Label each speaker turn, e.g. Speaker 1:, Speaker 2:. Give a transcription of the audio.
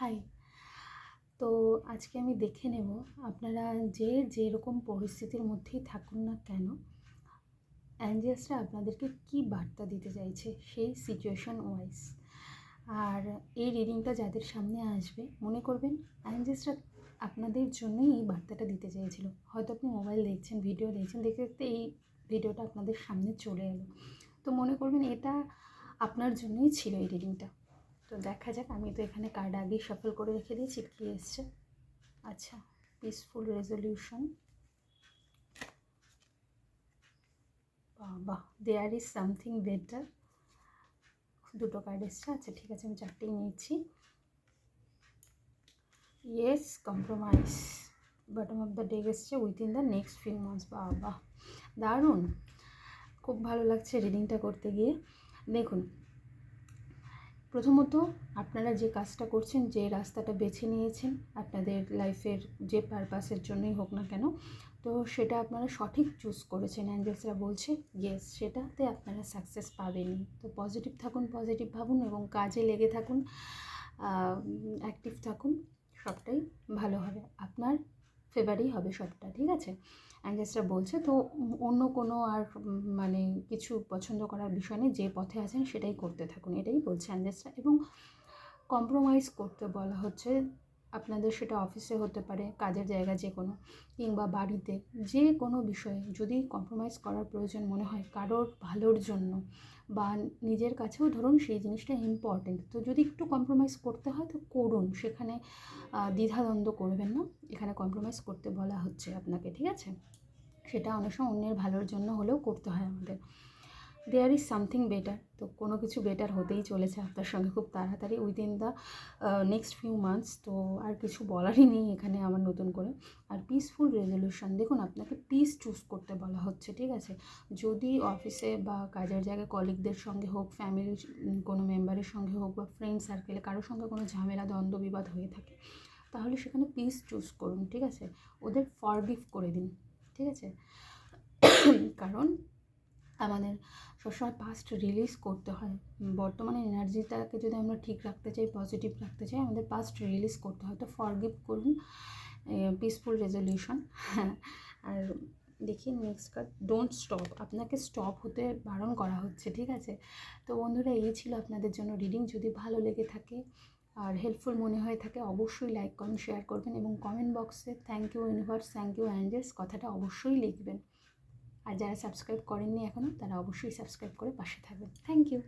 Speaker 1: High তো আজকে আমি দেখে নেব আপনারা যে যেরকম পরিস্থিতির মধ্যেই থাকুন না কেন অ্যাঞ্জেলসরা আপনাদেরকে কি বার্তা দিতে চাইছে সেই সিচুয়েশন ওয়াইজ আর এই রিডিংটা যাদের সামনে আসবে, মনে করবেন অ্যাঞ্জেলসরা আপনাদের জন্যই এই বার্তাটা দিতে চেয়েছিল। হয়তো আপনি মোবাইল দেখছেন ভিডিও দেখছেন, দেখতে দেখতে এই ভিডিওটা আপনাদের সামনে চলে এলো। তো মনে করবেন এটা আপনার জন্যই ছিল এই রিডিংটা তো দেখা যাক, আমি তো এখানে কার্ড আগেই সফল করে রেখে দিয়েছি, কী এসছে? আচ্ছা পিসফুল রেজলিউশন বাহ দেয়ার ইজ সামথিং বেটার দুটো কার্ড এসছে আচ্ছা ঠিক আছে, আমি চারটেই নিচ্ছি yes compromise bottom of the day এসছে within the next few months বা বাহ দারুণ। খুব ভালো লাগছে রিডিংটা করতে গিয়ে। দেখুন প্রথমত আপনারা যে কাজটা করছেন, যে রাস্তাটা বেছে নিয়েছেন, আপনাদের লাইফের যে পারপাসের জন্যই হোক না কেন, তো সেটা আপনারা সঠিক চুজ করেছেন। অ্যাঞ্জেলসরা বলছে ইয়েস সেটাতে আপনারা সাকসেস পাবেনই। তো পজিটিভ থাকুন পজিটিভ ভাবুন এবং কাজে লেগে থাকুন অ্যাক্টিভ থাকুন, সবটাই ভালো হবে। আপনার ফেভারই হবে সবটা, ঠিক আছে? অ্যাঞ্জেলসরা বলছে, তো অন্য কোনো আর মানে কিছু পছন্দ করার বিষয় নেই, যে পথে আছেন সেটাই করতে থাকুন, এটাই বলছে অ্যাঞ্জেলসরা এবং কম্প্রোমাইজ করতে বলা হচ্ছে, আপনাদের সেটা অফিসে হতে পারে, কাজের জায়গা যে কোনো কিংবা বাড়িতে যে কোনো বিষয়ে যদি কম্প্রোমাইজ করার প্রয়োজন মনে হয়, কারোর ভালোর জন্য বা নিজের কাছেও ধরুন সেই জিনিসটা ইম্পর্টেন্ট তো যদি একটু কম্প্রোমাইজ করতে হয় তো করুন, সেখানে দ্বিধাদ্বন্দ্ব করবেন না। এখানে কম্প্রোমাইজ করতে বলা হচ্ছে আপনাকে, ঠিক আছে? সেটা অনেক সময় অন্যের ভালোর জন্য হলেও করতে হয় আমাদের। দেয়ার ইজ সামথিং বেটার তো কোনো কিছু বেটার হতেই চলেছে আপনার সঙ্গে খুব তাড়াতাড়ি within the next few months তো আর কিছু বলারই নেই এখানে আমার নতুন করে। আর পিসফুল রেজলিউশন দেখুন আপনাকে পিস চুজ করতে বলা হচ্ছে, ঠিক আছে? যদি অফিসে বা কাজের জায়গায় কলিগদের সঙ্গে হোক ফ্যামিলির কোনো মেম্বারের সঙ্গে হোক বা ফ্রেন্ড সার্কেলে কারোর সঙ্গে কোনো ঝামেলা, দ্বন্দ্ব, বিবাদ হয়ে থাকে, তাহলে সেখানে পিস চুজ করুন, ঠিক আছে? ওদের ফরগিভ করে দিন, ঠিক আছে? কারণ আমাদের সবসময় পাস্ট রিলিজ করতে হয়। বর্তমানে এনার্জিটাকে যদি আমরা ঠিক রাখতে চাই পজিটিভ রাখতে চাই, আমাদের পাস্ট রিলিজ করতে হয়। তো ফরগিভ করুন পিসফুল রেজলিউশন আর দেখি নেক্সট কার্ড ডোন্ট স্টপ আপনাকে স্টপ হতে বারণ করা হচ্ছে, ঠিক আছে? তো বন্ধুরা, এই ছিল আপনাদের জন্য রিডিং যদি ভালো লেগে থাকে আর হেল্পফুল মনে হয়ে থাকে, অবশ্যই লাইক কমেন্ট শেয়ার করবেন এবং কমেন্ট বক্সে thank you universe thank you angels কথাটা অবশ্যই লিখবেন। আর যারা সাবস্ক্রাইব করেননি এখনও তারা অবশ্যই সাবস্ক্রাইব করে পাশে থাকবেন। Thank you.